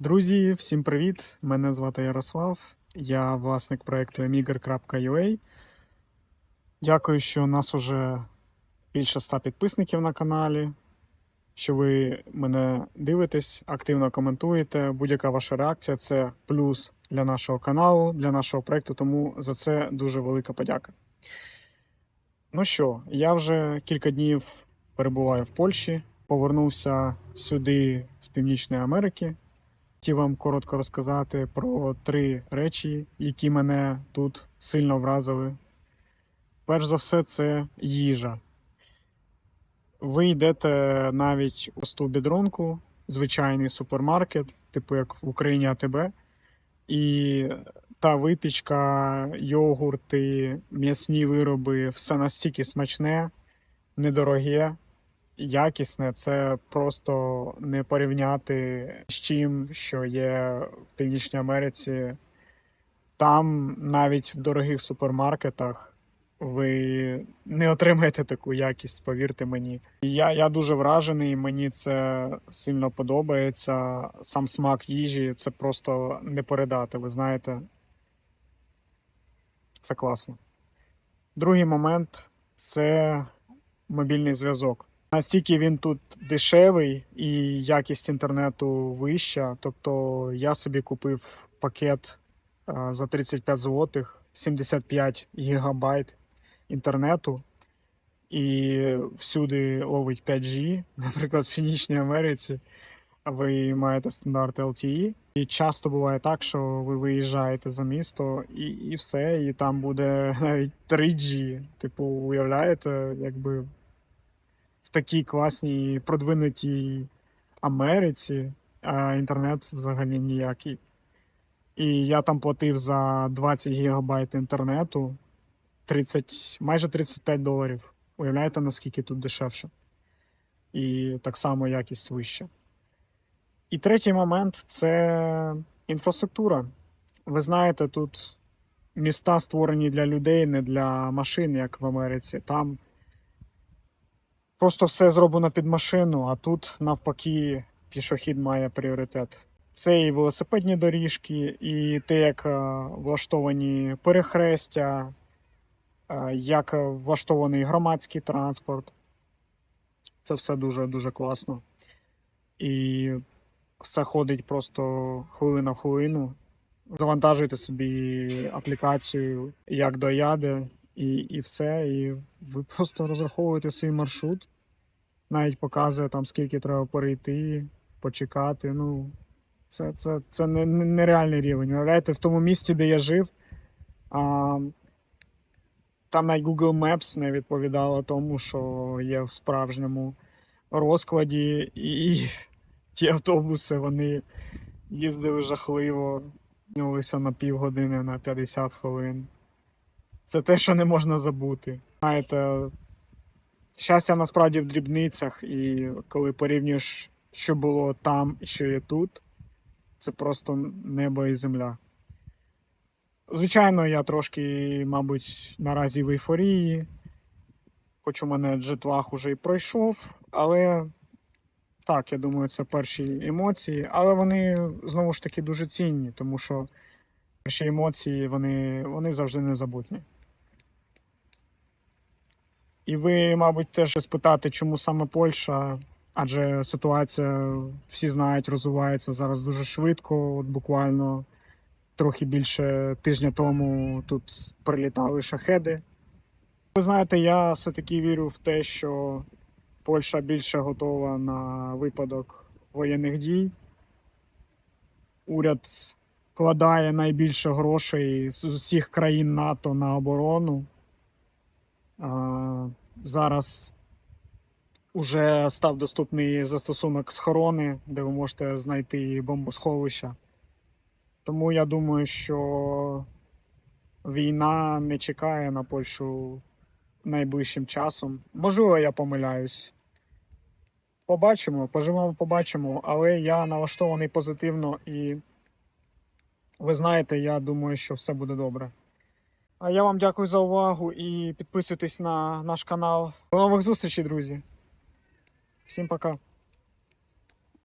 Друзі, всім привіт! Мене звати Ярослав. Я власник проекту emigr.ua. Дякую, що у нас уже більше 100 підписників на каналі. Що ви мене дивитесь, активно коментуєте. Будь-яка ваша реакція це плюс для нашого каналу, для нашого проекту. Тому за це дуже велика подяка. Ну що, я вже кілька днів перебуваю в Польщі, повернувся сюди з Північної Америки. Хотів вам коротко розказати про три речі, які мене тут сильно вразили. Перш за все, це їжа. Ви йдете навіть у просту бідронку, звичайний супермаркет, типу як в Україні АТБ, і та випічка, йогурти, м'ясні вироби, все настільки смачне, недороге, якісне. Це просто не порівняти з чим, що є в Північній Америці. Там навіть в дорогих супермаркетах ви не отримаєте таку якість, повірте мені. Я, я дуже вражений, мені це сильно подобається. Сам смак їжі це просто не передати, ви знаєте. Це класно. Другий момент це мобільний зв'язок. Настільки він тут дешевий і якість інтернету вища. Тобто я собі купив пакет е, за 35 злотих, 75 гігабайт інтернету, і всюди ловить 5G, наприклад, в Північній Америці. Ви маєте стандарт LTE. І часто буває так, що ви виїжджаєте за місто і, і все, і там буде навіть 3G. Типу, уявляєте, якби в такій класній продвинутій Америці, а інтернет взагалі ніякий. І я там платив за 20 гігабайт інтернету 30, майже 35 доларів. Уявляєте, наскільки тут дешевше. І так само якість вища. І третій момент це інфраструктура. Ви знаєте, тут міста створені для людей, не для машин, як в Америці. Там просто все зроблено під машину, а тут навпаки пішохід має пріоритет. Це і велосипедні доріжки, і те, як е, влаштовані перехрестя, е, як влаштований громадський транспорт. Це все дуже дуже класно. І все ходить просто хвилина в хвилину. Завантажуєте собі аплікацію як до яди, і, і все. І ви просто розраховуєте свій маршрут. Навіть показує там, скільки треба перейти, почекати. Ну, це, це, це не, не- нереальний рівень. Уявляєте, в тому місті, де я жив, а, там навіть Google Maps не відповідало тому, що є в справжньому розкладі, і ті автобуси вони їздили жахливо, на півгодини, на 50 хвилин. Це те, що не можна забути. Знаєте, щастя насправді в дрібницях, і коли порівнюєш, що було там і що є тут, це просто небо і земля. Звичайно, я трошки, мабуть, наразі в ейфорії, хоч у мене джетлаг уже і пройшов, але так, я думаю, це перші емоції, але вони знову ж таки дуже цінні, тому що перші емоції вони, вони завжди незабутні. І ви, мабуть, теж спитати, чому саме Польща, адже ситуація, всі знають, розвивається зараз дуже швидко. От буквально трохи більше тижня тому тут прилітали шахеди. Ви знаєте, я все-таки вірю в те, що Польща більше готова на випадок воєнних дій. Уряд вкладає найбільше грошей з усіх країн НАТО на оборону. Зараз уже став доступний застосунок схорони, де ви можете знайти бомбосховища. Тому я думаю, що війна не чекає на Польщу найближчим часом. Можливо, я помиляюсь. Побачимо, поживемо, побачимо, але я налаштований позитивно і ви знаєте, я думаю, що все буде добре. А я вам дякую за увагу і підписуйтесь на наш канал. До нових зустрічей, друзі. Всім пока.